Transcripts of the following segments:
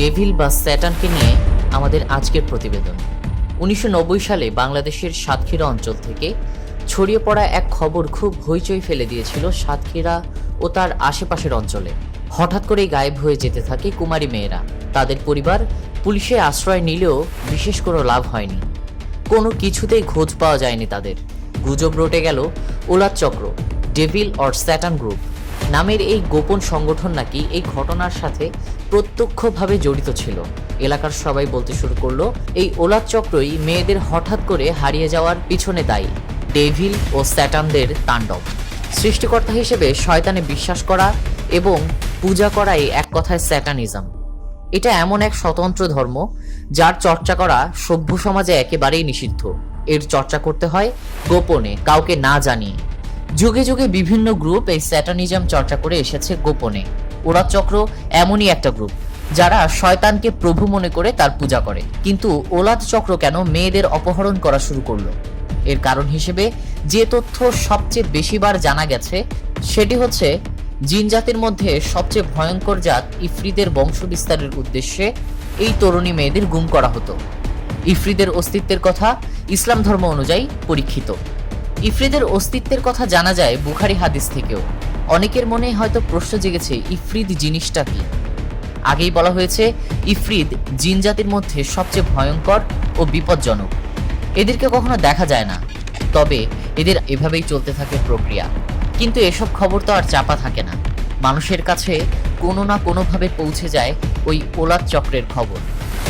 Devil বা স্যাটানকে নিয়ে আমাদের আজকের প্রতিবেদন। উনিশশো নব্বই সালে বাংলাদেশের সাতক্ষীরা অঞ্চল থেকে ছড়িয়ে পড়া এক খবর খুব হইচই ফেলে দিয়েছিল সাতক্ষীরা ও তার আশেপাশের অঞ্চলে। হঠাৎ করেই গায়েব হয়ে যেতে থাকে কুমারী মেয়েরা। তাদের পরিবার পুলিশে আশ্রয় নিলেও বিশেষ কোনো লাভ হয়নি। কোনো কিছুতেই খোঁজ পাওয়া যায়নি তাদের। গুজব রটে গেল ওলাদ চক্র, ডেভিল অর স্যাটান গ্রুপ। নামের এই গোপন সংগঠন নাকি এই ঘটনার সাথে প্রত্যক্ষভাবে জড়িত ছিল। এলাকার সবাই বলতে শুরু করল, এই ওলাদ চক্রই মেয়েদের হঠাৎ করে হারিয়ে যাওয়ার পিছনে দায়ী, ডেভিল ও স্যাটানদের তাণ্ডব। সৃষ্টিকর্তা হিসেবে শয়তানে বিশ্বাস করা এবং পূজা করাই এক কথায় স্যাটানিজম। এটা এমন এক স্বতন্ত্র ধর্ম, যার চর্চা করা সভ্য সমাজে একেবারেই নিষিদ্ধ। এর চর্চা করতে হয় গোপনে, কাউকে না জানিয়ে। যুগে যুগে বিভিন্ন গ্রুপ এই স্যাটানিজম চর্চা করে এসেছে গোপনে। ওরা চক্র এমনই একটা গ্রুপ যারা শয়তানকে প্রভু মনে করে তার পূজা করে। কিন্তু ওলাদ চক্র কেন মেয়েদের অপহরণ করা শুরু করল? এর কারণ হিসেবে যে তথ্য সবচেয়ে বেশিবার জানা গেছে, সেটি হচ্ছে জিন জাতির মধ্যে সবচেয়ে ভয়ঙ্কর জাত ইফরিদের বংশ বিস্তারের উদ্দেশ্যে এই তরুণী মেয়েদের গুম করা হতো। ইফরিদের অস্তিত্বের কথা ইসলাম ধর্ম অনুযায়ী পরীক্ষিত। ইফরিদের অস্তিত্বের কথা জানা যায় বুখারি হাদিস থেকেও। অনেকের মনে হয়তো প্রশ্ন জেগেছে, ইফরিদ জিনিসটা কি? আগেই বলা হয়েছে, ইফরিদ জিন জাতির মধ্যে সবচেয়ে ভয়ঙ্কর ও বিপজ্জনক। এদেরকে কখনো দেখা যায় না। তবে এদের এভাবেই চলতে থাকে প্রক্রিয়া। কিন্তু এসব খবর তো আর চাপা থাকে না। মানুষের কাছে কোনো না কোনোভাবে পৌঁছে যায় ওই ওলাদ চক্রের খবর।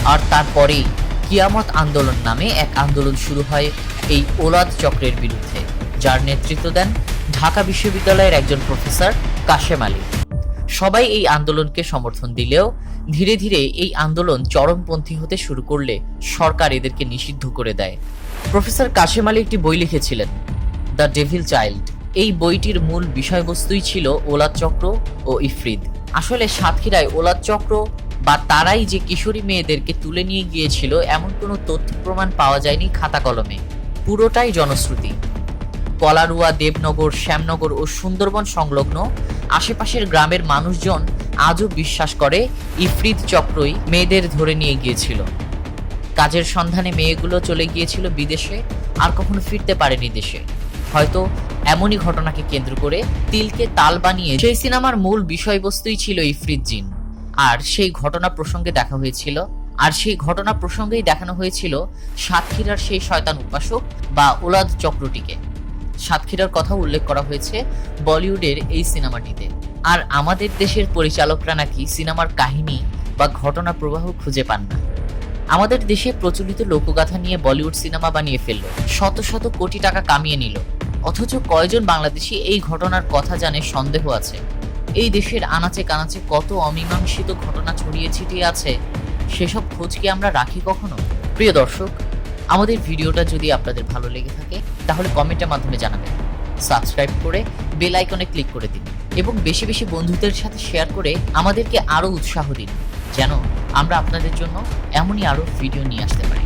আর তারপরেই কিয়ামত আন্দোলন নামে এক আন্দোলন শুরু হয় এই ওলাদ চক্রের বিরুদ্ধে, যার নেতৃত্ব দেন ঢাকা বিশ্ববিদ্যালয়ের একজন প্রফেসর কাশেম আলী। সবাই এই আন্দোলনকে সমর্থন দিলেও ধীরে ধীরে এই আন্দোলন চরমপন্থী হতে শুরু করলে সরকার এদেরকে নিষিদ্ধ করে দেয়। প্রফেসর কাশেম আলী একটি বই লিখেছিলেন, দ্য ডেভিল চাইল্ড এই বইটির মূল বিষয়বস্তুই ছিল ওলাদ চক্র ও ইফরিদ। আসলে সাতক্ষীরায় ওলাদ চক্র বা তারাই যে কিশোরী মেয়েদেরকে তুলে নিয়ে গিয়েছিল, এমন কোনো তথ্য প্রমাণ পাওয়া যায়নি খাতা কলমে। পুরোটাই জনশ্রুতি। কলারুয়া, দেবনগর, শ্যামনগর ও সুন্দরবন সংলগ্ন আশেপাশের গ্রামের মানুষজন আজও বিশ্বাস করে ইফরিদ চক্রই মেয়েদের ধরে নিয়ে গিয়েছিল। কাজের সন্ধানে মেয়েগুলো চলে গিয়েছিল বিদেশে, আর কখনো ফিরতে পারেনি দেশে। হয়তো এমনই ঘটনাকে কেন্দ্র করে তিলকে তাল বানিয়ে সেই সিনেমার মূল বিষয়বস্তুই ছিল ইফরিত জিন। আর সেই ঘটনা প্রসঙ্গে দেখা হয়েছিল। আর সেই ঘটনা প্রসঙ্গেই দেখানো হয়েছিল সাতক্ষীরার সেই শয়তান উপাসক বা ওলাদ চক্রটিকে। সাতক্ষীরার কথা উল্লেখ করা হয়েছে বলিউডের এই সিনেমাটিতে। আর আমাদের দেশের পরিচালকরা নাকি সিনেমার কাহিনী বা ঘটনা প্রবাহ খুঁজে পান না। আমাদের দেশে প্রচলিত লোকগাথা নিয়ে বলিউড সিনেমা বানিয়ে ফেলল। শত শত কোটি টাকা কামিয়ে নিল। অথচ কয়জন বাংলাদেশি এই ঘটনার কথা জানে সন্দেহ আছে। এই দেশের আনাচে কানাচে কত অমীমাংসিত ঘটনা ছড়িয়ে ছিটিয়ে আছে, সেসব খোঁজ কি আমরা রাখি কখনো? প্রিয় দর্শক, আমাদের ভিডিওটা যদি আপনাদের ভালো লেগে থাকে, তাহলে কমেন্টের মাধ্যমে জানাবেন। সাবস্ক্রাইব করে বেল আইকনে ক্লিক করে দিন এবং বেশি বেশি বন্ধুদের সাথে শেয়ার করে আমাদেরকে আরও উৎসাহ দিন, যেন আমরা আপনাদের জন্য এমনই আরও ভিডিও নিয়ে আসতে পারি।